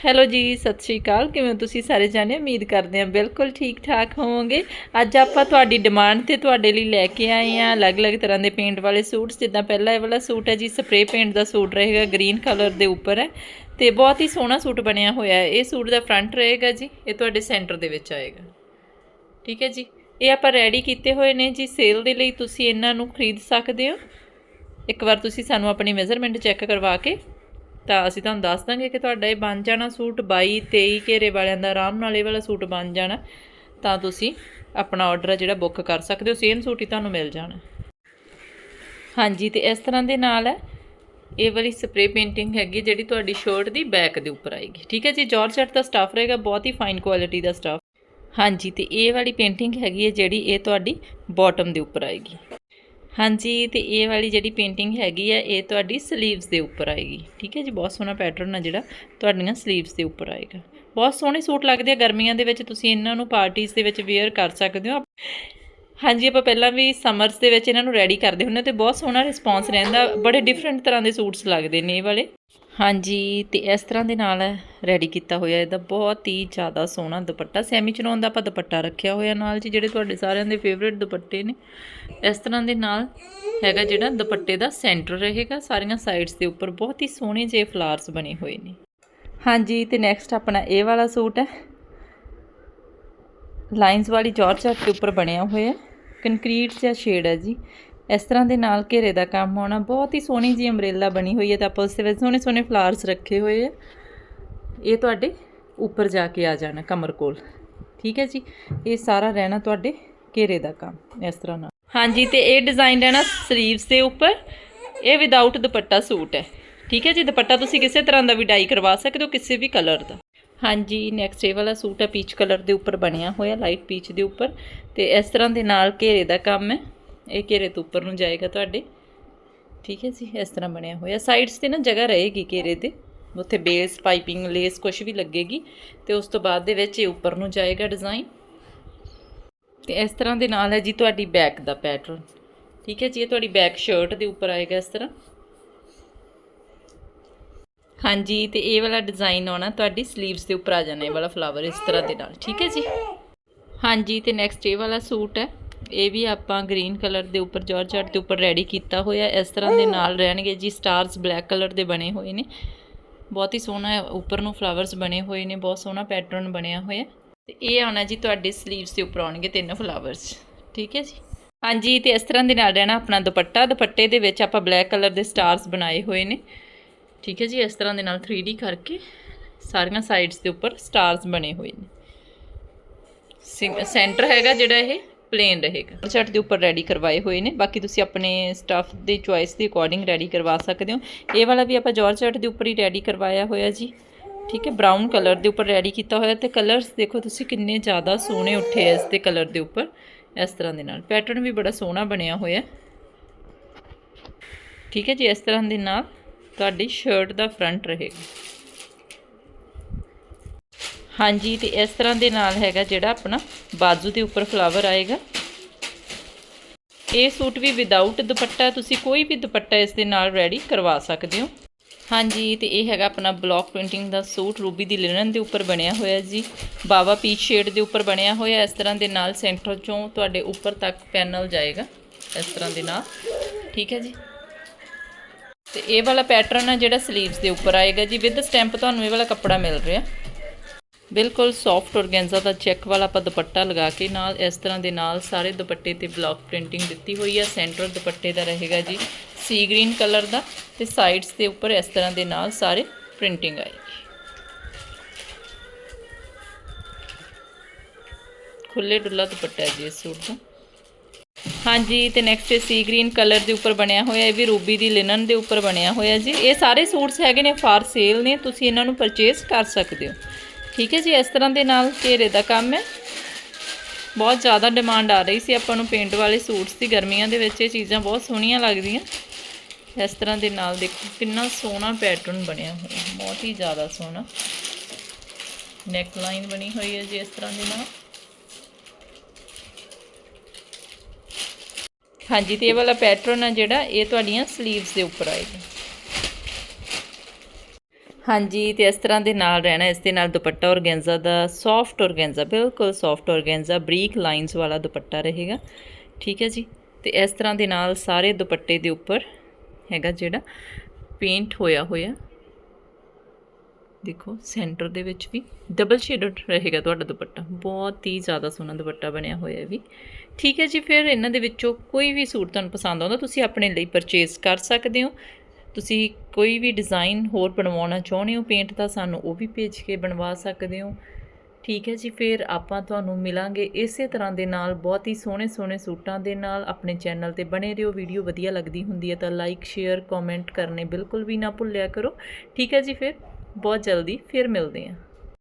Hello ਜੀ, ਸਤਿ ਸ਼੍ਰੀ ਅਕਾਲ। ਕਿਵੇਂ ਤੁਸੀਂ ਸਾਰੇ ਜਾਣੇ? ਉਮੀਦ ਕਰਦੇ ਹਾਂ ਬਿਲਕੁਲ ਠੀਕ ਠਾਕ ਹੋਵੋਗੇ। ਅੱਜ ਆਪਾਂ ਤੁਹਾਡੀ ਡਿਮਾਂਡ ਤੇ ਤੁਹਾਡੇ ਲਈ ਲੈ ਕੇ ਆਏ ਹਾਂ ਅਲੱਗ-ਅਲੱਗ ਤਰ੍ਹਾਂ ਦੇ ਪੇਂਟ ਵਾਲੇ ਸੂਟਸ। ਜਿੱਦਾਂ ਪਹਿਲਾ ਇਹ ਵਾਲਾ ਸੂਟ ਹੈ ਜੀ ਸਪਰੇ ਪੇਂਟ ਦਾ ਸੂਟ ਰਹੇਗਾ ਗ੍ਰੀਨ ਕਲਰ ਦੇ ਉੱਪਰ ਹੈ। ਤੇ ਬਹੁਤ ਹੀ ਸੋਹਣਾ ਸੂਟ ਬਣਿਆ ਹੋਇਆ ਹੈ। ਇਹ ਸੂਟ ਦਾ ਫਰੰਟ ਰਹੇਗਾ ਜੀ, ਇਹ ਤੁਹਾਡੇ ਸੈਂਟਰ ਦੇ ਵਿੱਚ ਆਏਗਾ। ਠੀਕ ਹੈ ਜੀ? ਇਹ ਆਪਾਂ ਰੈਡੀ ਕੀਤੇ ਹੋਏ ਨੇ ਜੀ ਸੇਲ ਦੇ ਲਈ ਤੁਸੀਂ ਇਹਨਾਂ ਨੂੰ ਖਰੀਦ ਸਕਦੇ ਹੋ। ਇੱਕ ਵਾਰ ਤੁਸੀਂ ਸਾਨੂੰ ਆਪਣੀ ਮੈਜ਼ਰਮੈਂਟ ਚੈੱਕ ਕਰਵਾ ਕੇ ਤਾਂ ਅਸੀਂ ਤੁਹਾਨੂੰ ਦੱਸ ਦਾਂਗੇ ਕਿ ਤੁਹਾਡਾ ਇਹ ਬਣ ਜਾਣਾ ਸੂਟ 22 23 ਘੇਰੇ ਵਾਲਿਆਂ ਦਾ, ਆਰਾਮ ਨਾਲ ਇਹ ਵਾਲਾ ਸੂਟ ਬਣ ਜਾਣਾ। ਤਾਂ ਤੁਸੀਂ ਆਪਣਾ ਆਰਡਰ ਜਿਹੜਾ ਬੁੱਕ ਕਰ ਸਕਦੇ ਹੋ ਸੇਮ ਸੂਟ ਹੀ ਤੁਹਾਨੂੰ ਮਿਲ ਜਾਣਾ। ਹਾਂਜੀ, ਤੇ ਇਸ ਤਰ੍ਹਾਂ ਦੇ ਨਾਲ ਹੈ, ਇਹ ਵਾਲੀ ਸਪਰੇ ਪੇਂਟਿੰਗ ਹੈਗੀ ਜਿਹੜੀ ਤੁਹਾਡੀ ਸ਼ਰਟ ਦੀ ਬੈਕ ਦੇ ਉੱਪਰ ਆਏਗੀ। ਠੀਕ ਹੈ ਜੀ ਜਾਰਜਟ ਦਾ ਸਟਾਫ ਰਹੇਗਾ, ਬਹੁਤ ਹੀ ਫਾਈਨ ਕੁਆਲਿਟੀ ਦਾ ਸਟਾਫ ਹਾਂਜੀ, ਤੇ ਇਹ ਵਾਲੀ ਪੇਂਟਿੰਗ ਹੈਗੀ ਹੈ ਜਿਹੜੀ ਇਹ ਤੁਹਾਡੀ ਬਾਟਮ ਦੇ ਉੱਪਰ ਆਏਗੀ। ਹਾਂਜੀ, ਤੇ ਇਹ ਵਾਲੀ ਜਿਹੜੀ ਪੇਂਟਿੰਗ ਹੈਗੀ ਹੈ ਇਹ ਤੁਹਾਡੀ 슬ੀਵਸ ਦੇ ਉੱਪਰ ਆਏਗੀ। ਠੀਕ ਹੈ ਜੀ, ਬਹੁਤ ਸੋਹਣਾ ਪੈਟਰਨ ਆ ਜਿਹੜਾ, ਤੁਹਾਡੀਆਂ 슬ੀਵਸ ਦੇ ਉੱਪਰ ਆਏਗਾ। ਬਹੁਤ ਸੋਹਣੇ ਸੂਟ ਲੱਗਦੇ ਆ ਗਰਮੀਆਂ ਦੇ ਵਿੱਚ, ਤੁਸੀਂ ਇਹਨਾਂ ਨੂੰ ਪਾਰਟੀਆਂ ਦੇ ਵਿੱਚ ਵੇਅਰ ਕਰ ਸਕਦੇ ਹੋ। ਹਾਂਜੀ, ਆਪਾਂ ਪਹਿਲਾਂ ਵੀ ਸਮਰਸ ਦੇ ਵਿੱਚ ਇਹਨਾਂ ਨੂੰ ਰੈਡੀ ਕਰਦੇ ਹੁੰਦੇ ਤੇ ਬਹੁਤ ਸੋਹਣਾ ਰਿਸਪੌਂਸ ਰਹਿੰਦਾ। ਬੜੇ ਡਿਫਰੈਂਟ ਤਰ੍ਹਾਂ ਦੇ ਸੂਟਸ ਲੱਗਦੇ ਨੇ ਇਹ ਵਾਲੇ। ਹਾਂਜੀ, ਤੇ ਇਸ ਤਰ੍ਹਾਂ ਦੇ ਨਾਲ ਰੈਡੀ ਕੀਤਾ ਹੋਇਆ ਇਹਦਾ ਬਹੁਤ ਹੀ ਜ਼ਿਆਦਾ ਸੋਹਣਾ ਦੁਪੱਟਾ ਸੈਮੀ ਚਨੋਨ ਦਾ ਆਪਾਂ ਦੁਪੱਟਾ ਰੱਖਿਆ ਹੋਇਆ ਨਾਲ ਜੀ, ਜਿਹੜੇ ਤੁਹਾਡੇ ਸਾਰਿਆਂ ਦੇ ਫੇਵਰਿਟ ਦੁਪੱਟੇ ਨੇ। ਇਸ ਤਰ੍ਹਾਂ ਦੇ ਨਾਲ ਹੈਗਾ ਜਿਹੜਾ ਦੁਪੱਟੇ ਦਾ ਸੈਂਟਰ ਰਹੇਗਾ, ਸਾਰੀਆਂ ਸਾਈਡਸ ਦੇ ਉੱਪਰ ਬਹੁਤ ਹੀ ਸੋਹਣੇ ਜਿਹੇ ਫਲਾਰਸ ਬਣੇ ਹੋਏ ਨੇ। ਹਾਂਜੀ, ਤੇ ਨੈਕਸਟ ਆਪਣਾ ਇਹ ਵਾਲਾ ਸੂਟ ਹੈ। ਲਾਈਨਸ ਵਾਲੀ ਜਾਰਜਟ ਦੇ ਉੱਪਰ ਬਣਿਆ ਹੋਇਆ ਕੰਕਰੀਟ ਜਿਹਾ ਸ਼ੇਡ ਹੈ ਜੀ। ਇਸ ਤਰ੍ਹਾਂ ਦੇ ਨਾਲ ਘੇਰੇ ਦਾ ਕੰਮ ਹੋਣਾ ਬਹੁਤ ਹੀ ਸੋਹਣੀ ਜੀ ਅੰਬ੍ਰੇਲਾ ਬਣੀ ਹੋਈ ਹੈ ਤੇ ਆਪਾਂ ਉਸ ਦੇ ਵਿੱਚ ਸੋਹਣੇ ਸੋਹਣੇ ਫਲਾਵਰਸ ਰੱਖੇ ਹੋਏ ਆ। ਇਹ ਤੁਹਾਡੇ ਉੱਪਰ ਜਾ ਕੇ ਆ ਜਾਣਾ ਕਮਰ ਕੋਲ। ਠੀਕ ਹੈ ਜੀ? ਇਹ ਸਾਰਾ ਰਹਿਣਾ ਤੁਹਾਡੇ ਘੇਰੇ ਦਾ ਕੰਮ ਇਸ ਤਰ੍ਹਾਂ ਨਾਲ। ਹਾਂਜੀ, ਤੇ ਇਹ ਡਿਜ਼ਾਈਨ ਰਹਿਣਾ ਸਲੀਵਸ ਦੇ ਉੱਪਰ। ਇਹ ਵਿਦਆਊਟ ਦੁਪੱਟਾ ਸੂਟ ਹੈ। ਠੀਕ ਹੈ ਜੀ? ਦੁਪੱਟਾ ਤੁਸੀਂ ਕਿਸੇ ਤਰ੍ਹਾਂ ਦਾ ਵੀ ਡਾਈ ਕਰਵਾ ਸਕਦੇ ਹੋ, ਕਿਸੇ ਵੀ ਕਲਰ ਦਾ। ਹਾਂਜੀ ਨੈਕਸਟ ਇਹ ਵਾਲਾ ਸੂਟ ਹੈ ਪੀਚ ਕਲਰ ਦੇ ਉੱਪਰ ਬਣਿਆ ਹੋਇਆ ਲਾਈਟ ਪੀਚ ਦੇ ਉੱਪਰ। ਤੇ ਇਸ ਤਰ੍ਹਾਂ ਦੇ ਨਾਲ ਘੇਰੇ ਦਾ ਕੰਮ ਹੈ। ਇਹ ਘੇਰੇ ਤੋਂ ਉੱਪਰ ਨੂੰ ਜਾਏਗਾ ਤੁਹਾਡੇ। ਠੀਕ ਹੈ ਜੀ, ਇਸ ਤਰ੍ਹਾਂ ਬਣਿਆ ਹੋਇਆ। ਸਾਈਡਸ ਤੇ ਨਾ ਜਗ੍ਹਾ ਰਹੇਗੀ ਘੇਰੇ ਤੇ। ਉੱਥੇ ਬੇਸ ਪਾਈਪਿੰਗ ਲੇਸ ਕੁਝ ਵੀ ਲੱਗੇਗੀ। ਤੇ ਉਸ ਤੋਂ ਬਾਅਦ ਦੇ ਵਿੱਚ ਇਹ ਉੱਪਰ ਨੂੰ ਜਾਏਗਾ ਡਿਜ਼ਾਈਨ ਤੇ ਇਸ ਤਰ੍ਹਾਂ ਦੇ ਨਾਲ ਹੈ ਜੀ ਤੁਹਾਡੀ ਬੈਕ ਦਾ ਪੈਟਰਨ ਠੀਕ ਹੈ ਜੀ, ਇਹ ਤੁਹਾਡੀ ਬੈਕ ਸ਼ਰਟ ਦੇ ਉੱਪਰ ਆਏਗਾ ਇਸ ਤਰ੍ਹਾਂ। ਹਾਂਜੀ, ਤੇ ਇਹ ਵਾਲਾ ਡਿਜ਼ਾਈਨ ਆਉਣਾ ਤੁਹਾਡੀ 슬ੀਵਸ ਦੇ ਉੱਪਰ ਆ ਜਾਣਾ, ਇਹ ਵਾਲਾ ਫਲਾਵਰ ਇਸ ਤਰ੍ਹਾਂ ਦੇ ਨਾਲ। ਠੀਕ ਹੈ ਜੀ। ਹਾਂਜੀ, ਤੇ ਨੈਕਸਟ ਇਹ ਵਾਲਾ ਸੂਟ ਹੈ। ਇਹ ਵੀ ਆਪਾਂ ਗ੍ਰੀਨ ਕਲਰ ਦੇ ਉੱਪਰ ਜਾਰਜਟ ਦੇ ਉੱਪਰ ਰੈਡੀ ਕੀਤਾ ਹੋਇਆ ਇਸ ਤਰ੍ਹਾਂ ਦੇ ਨਾਲ ਰਹਿਣਗੇ ਜੀ, ਸਟਾਰਸ ਬਲੈਕ ਕਲਰ ਦੇ ਬਣੇ ਹੋਏ ਨੇ। ਬਹੁਤ ਹੀ ਸੋਹਣਾ ਉੱਪਰ ਨੂੰ ਫਲਾਵਰਸ ਬਣੇ ਹੋਏ ਨੇ, ਬਹੁਤ ਸੋਹਣਾ ਪੈਟਰਨ ਬਣਿਆ ਹੋਇਆ। ਤੇ ਇਹ ਆਉਣਾ ਜੀ ਤੁਹਾਡੇ 슬ੀਵਸ ਦੇ ਉੱਪਰ ਆਉਣਗੇ ਤਿੰਨ ਫਲਾਵਰਸ। ਠੀਕ ਹੈ ਜੀ? ਹਾਂਜੀ, ਤੇ ਇਸ ਤਰ੍ਹਾਂ ਦੇ ਨਾਲ ਰਹਿਣਾ ਆਪਣਾ ਦੁਪੱਟਾ। ਦੁਪੱਟੇ ਦੇ ਵਿੱਚ ਆਪਾਂ ਬਲੈਕ ਕਲਰ ਦੇ ਸਟਾਰਸ ਬਣਾਏ ਹੋਏ ਨੇ। ਠੀਕ ਹੈ ਜੀ, ਇਸ ਤਰ੍ਹਾਂ ਦੇ ਨਾਲ 3D ਕਰਕੇ ਸਾਰੀਆਂ ਸਾਈਡਸ ਦੇ ਉੱਪਰ ਸਟਾਰਸ ਬਣੇ ਹੋਏ ਨੇ। ਸੈਂਟਰ ਹੈਗਾ ਜਿਹੜਾ ਇਹ। ਪਲੇਨ ਰਹੇਗਾ। ਚਟ ਦੇ ਉੱਪਰ ਰੈਡੀ ਕਰਵਾਏ ਹੋਏ ਨੇ। ਬਾਕੀ ਤੁਸੀਂ ਆਪਣੇ ਸਟਫ ਦੀ ਚੁਆਇਸ ਦੇ ਅਕੋਰਡਿੰਗ ਰੈਡੀ ਕਰਵਾ ਸਕਦੇ ਹੋ। ਇਹ ਵਾਲਾ ਵੀ ਆਪਾਂ ਜਾਰਜਟ ਦੇ ਉੱਪਰ ਹੀ ਰੈਡੀ ਕਰਵਾਇਆ ਹੋਇਆ ਜੀ। ਠੀਕ ਹੈ ਬ੍ਰਾਊਨ ਕਲਰ ਦੇ ਉੱਪਰ ਰੈਡੀ ਕੀਤਾ ਹੋਇਆ ਤੇ ਕਲਰਸ ਦੇਖੋ ਤੁਸੀਂ ਕਿੰਨੇ ਜ਼ਿਆਦਾ ਸੋਹਣੇ ਉੱਠੇ ਐ ਇਸ ਦੇ ਕਲਰ ਦੇ ਉੱਪਰ। ਇਸ ਤਰ੍ਹਾਂ ਦੇ ਨਾਲ। ਪੈਟਰਨ ਵੀ ਬੜਾ ਸੋਹਣਾ ਬਣਿਆ ਹੋਇਆ ਠੀਕ ਹੈ ਜੀ, ਇਸ ਤਰ੍ਹਾਂ ਦੇ ਨਾਲ ਤੁਹਾਡੀ ਸ਼ਰਟ ਦਾ ਫਰੰਟ ਰਹੇਗਾ। ਹਾਂਜੀ, ਤੇ ਇਸ ਤਰ੍ਹਾਂ ਦੇ ਨਾਲ ਹੈਗਾ ਜਿਹੜਾ ਆਪਣਾ ਬਾਜੂ ਦੇ ਉੱਪਰ ਫਲਾਵਰ ਆਏਗਾ। ਇਹ ਸੂਟ ਵੀ ਵਿਦਆਊਟ ਦੁਪੱਟਾ, ਤੁਸੀਂ ਕੋਈ ਵੀ ਦੁਪੱਟਾ ਇਸ ਦੇ ਨਾਲ ਰੈਡੀ ਕਰਵਾ ਸਕਦੇ ਹੋ। ਹਾਂਜੀ, ਤੇ ਇਹ ਹੈਗਾ ਆਪਣਾ ਬਲੌਕ ਪ੍ਰਿੰਟਿੰਗ ਦਾ ਸੂਟ, ਰੂਬੀ ਦੀ ਲਿਨਨ ਦੇ ਉੱਪਰ ਬਣਿਆ ਹੋਇਆ ਜੀ। ਬਾਵਾ ਪੀਚ ਸ਼ੇਡ ਦੇ ਉੱਪਰ ਬਣਿਆ ਹੋਇਆ, ਇਸ ਤਰ੍ਹਾਂ ਦੇ ਨਾਲ ਸੈਂਟਰ ਚੋਂ ਤੁਹਾਡੇ ਉੱਪਰ ਤੱਕ ਪੈਨਲ ਜਾਏਗਾ, ਇਸ ਤਰ੍ਹਾਂ ਦੇ ਨਾਲ। ਠੀਕ ਹੈ ਜੀ। ਤੇ ਇਹ ਵਾਲਾ ਪੈਟਰਨ ਹੈ ਜਿਹੜਾ 슬ੀਵਸ ਦੇ ਉੱਪਰ ਆਏਗਾ ਜੀ। ਵਿਦ ਸਟੈਂਪ ਤੁਹਾਨੂੰ ਇਹ ਵਾਲਾ ਕੱਪੜਾ ਮਿਲ ਰਿਹਾ। ਬਿਲਕੁਲ ਸੌਫਟ ਔਰਗੈਂਜ਼ਾ ਦਾ ਚੈੱਕ ਵਾਲਾ ਆਪਾਂ ਦੁਪੱਟਾ ਲਗਾ ਕੇ ਨਾਲ ਇਸ ਤਰ੍ਹਾਂ ਦੇ ਨਾਲ ਸਾਰੇ ਦੁਪੱਟੇ ਤੇ ਬਲੌਕ ਪ੍ਰਿੰਟਿੰਗ ਦਿੱਤੀ ਹੋਈ ਹੈ ਸੈਂਟਰ ਦੁਪੱਟੇ ਦਾ ਰਹੇਗਾ ਜੀ ਸੀ ਗ੍ਰੀਨ ਕਲਰ ਦਾ ਤੇ ਸਾਈਡਸ ਦੇ ਉੱਪਰ ਇਸ ਤਰ੍ਹਾਂ ਦੇ ਨਾਲ ਸਾਰੇ ਪ੍ਰਿੰਟਿੰਗ ਆਏਗੀ ਖੁੱਲੇ ਡੁੱਲਾ ਦੁਪੱਟਾ ਜੀ ਇਸ ਸੂਟ ਦਾ। ਹਾਂਜੀ, ਤੇ ਨੈਕਸਟ ਸੀ ਗ੍ਰੀਨ ਕਲਰ ਦੇ ਉੱਪਰ ਬਣਿਆ ਹੋਇਆ, ਇਹ ਵੀ ਰੂਬੀ ਦੀ ਲਿਨਨ ਦੇ ਉੱਪਰ ਬਣਿਆ ਹੋਇਆ ਜੀ। ਇਹ ਸਾਰੇ ਸੂਟਸ ਹੈਗੇ ਨੇ, ਫਾਰ ਸੇਲ ਨੇ, ਤੁਸੀਂ ਇਹਨਾਂ ਨੂੰ ਪਰਚੇਸ ਕਰ ਸਕਦੇ ਹੋ। ਠੀਕ ਹੈ ਜੀ, ਇਸ ਤਰ੍ਹਾਂ ਦੇ ਨਾਲ ਘੇਰੇ ਦਾ ਕੰਮ ਹੈ। ਬਹੁਤ ਜ਼ਿਆਦਾ ਡਿਮਾਂਡ ਆ ਰਹੀ ਸੀ ਆਪਾਂ ਨੂੰ ਪੇਂਟ ਵਾਲੇ ਸੂਟਸ ਦੀ ਗਰਮੀਆਂ ਦੇ ਵਿੱਚ, ਇਹ ਚੀਜ਼ਾਂ ਬਹੁਤ ਸੋਹਣੀਆਂ ਲੱਗਦੀਆਂ। ਇਸ ਤਰ੍ਹਾਂ ਦੇ ਨਾਲ ਦੇਖੋ, ਕਿੰਨਾ ਸੋਹਣਾ ਪੈਟਰਨ ਬਣਿਆ ਹੋਇਆ, ਬਹੁਤ ਹੀ ਜ਼ਿਆਦਾ ਸੋਹਣਾ। ਨੈਕ ਲਾਈਨ ਬਣੀ ਹੋਈ ਹੈ ਜੀ, ਇਸ ਤਰ੍ਹਾਂ ਦੇ ਨਾਲ। ਹਾਂਜੀ, ਤੇ ਇਹ ਵਾਲਾ ਪੈਟਰਨ ਆ ਜਿਹੜਾ, ਇਹ ਤੁਹਾਡੀਆਂ 슬ੀਵਸ ਦੇ ਉੱਪਰ ਆਏਗਾ। ਹਾਂਜੀ, ਤੇ ਇਸ ਤਰ੍ਹਾਂ ਦੇ ਨਾਲ ਰਹਿਣਾ, ਇਸ ਦੇ ਨਾਲ ਦੁਪੱਟਾ ਔਰਗੈਂਜ਼ਾ ਦਾ ਸੌਫਟ ਔਰਗੈਂਜ਼ਾ, ਬਿਲਕੁਲ ਸੌਫਟ ਔਰਗੈਂਜ਼ਾ, ਬਰੀਕ ਲਾਈਨਸ ਵਾਲਾ ਦੁਪੱਟਾ ਰਹੇਗਾ। ਠੀਕ ਹੈ ਜੀ? ਤੇ ਇਸ ਤਰ੍ਹਾਂ ਦੇ ਨਾਲ ਸਾਰੇ ਦੁਪੱਟੇ ਦੇ ਉੱਪਰ ਹੈਗਾ ਜਿਹੜਾ ਪੇਂਟ ਹੋਇਆ ਹੋਇਆ। ਦੇਖੋ ਸੈਂਟਰ ਦੇ ਵਿੱਚ ਵੀ ਡਬਲ ਸ਼ੇਡਡ ਰਹੇਗਾ ਤੁਹਾਡਾ ਦੁਪੱਟਾ। ਬਹੁਤ ਹੀ ਜ਼ਿਆਦਾ ਸੋਹਣਾ ਦੁਪੱਟਾ ਬਣਿਆ ਹੋਇਆ ਵੀ। ਠੀਕ ਹੈ ਜੀ, ਫਿਰ ਇਹਨਾਂ ਦੇ ਵਿੱਚੋਂ ਕੋਈ ਵੀ ਸੂਟ ਤੁਹਾਨੂੰ ਪਸੰਦ ਆਉਂਦਾ, ਤੁਸੀਂ ਆਪਣੇ ਲਈ ਪਰਚੇਸ ਕਰ ਸਕਦੇ ਹੋ। ਤੁਸੀਂ ਕੋਈ ਵੀ ਡਿਜ਼ਾਈਨ ਹੋਰ ਬਣਵਾਉਣਾ ਚਾਹੁੰਦੇ ਹੋ ਪੇਂਟ ਦਾ ਸਾਨੂੰ ਉਹ ਵੀ ਭੇਜ ਕੇ ਬਣਵਾ ਸਕਦੇ ਹੋ। ਠੀਕ ਹੈ ਜੀ, ਫਿਰ ਆਪਾਂ ਤੁਹਾਨੂੰ ਮਿਲਾਂਗੇ ਇਸੇ ਤਰ੍ਹਾਂ ਦੇ ਨਾਲ, ਬਹੁਤ ਹੀ ਸੋਹਣੇ ਸੋਹਣੇ ਸੂਟਾਂ ਦੇ ਨਾਲ। ਆਪਣੇ ਚੈਨਲ ਤੇ ਬਣੇ ਰਹੋ, ਵੀਡੀਓ ਵਧੀਆ ਲੱਗਦੀ ਹੁੰਦੀ ਹੈ ਤਾਂ ਲਾਈਕ ਸ਼ੇਅਰ ਕਮੈਂਟ ਕਰਨੇ ਬਿਲਕੁਲ ਵੀ ਨਾ ਭੁੱਲਿਆ ਕਰੋ। ਠੀਕ ਹੈ ਜੀ, ਫਿਰ ਬਹੁਤ ਜਲਦੀ ਫਿਰ ਮਿਲਦੇ ਹਾਂ।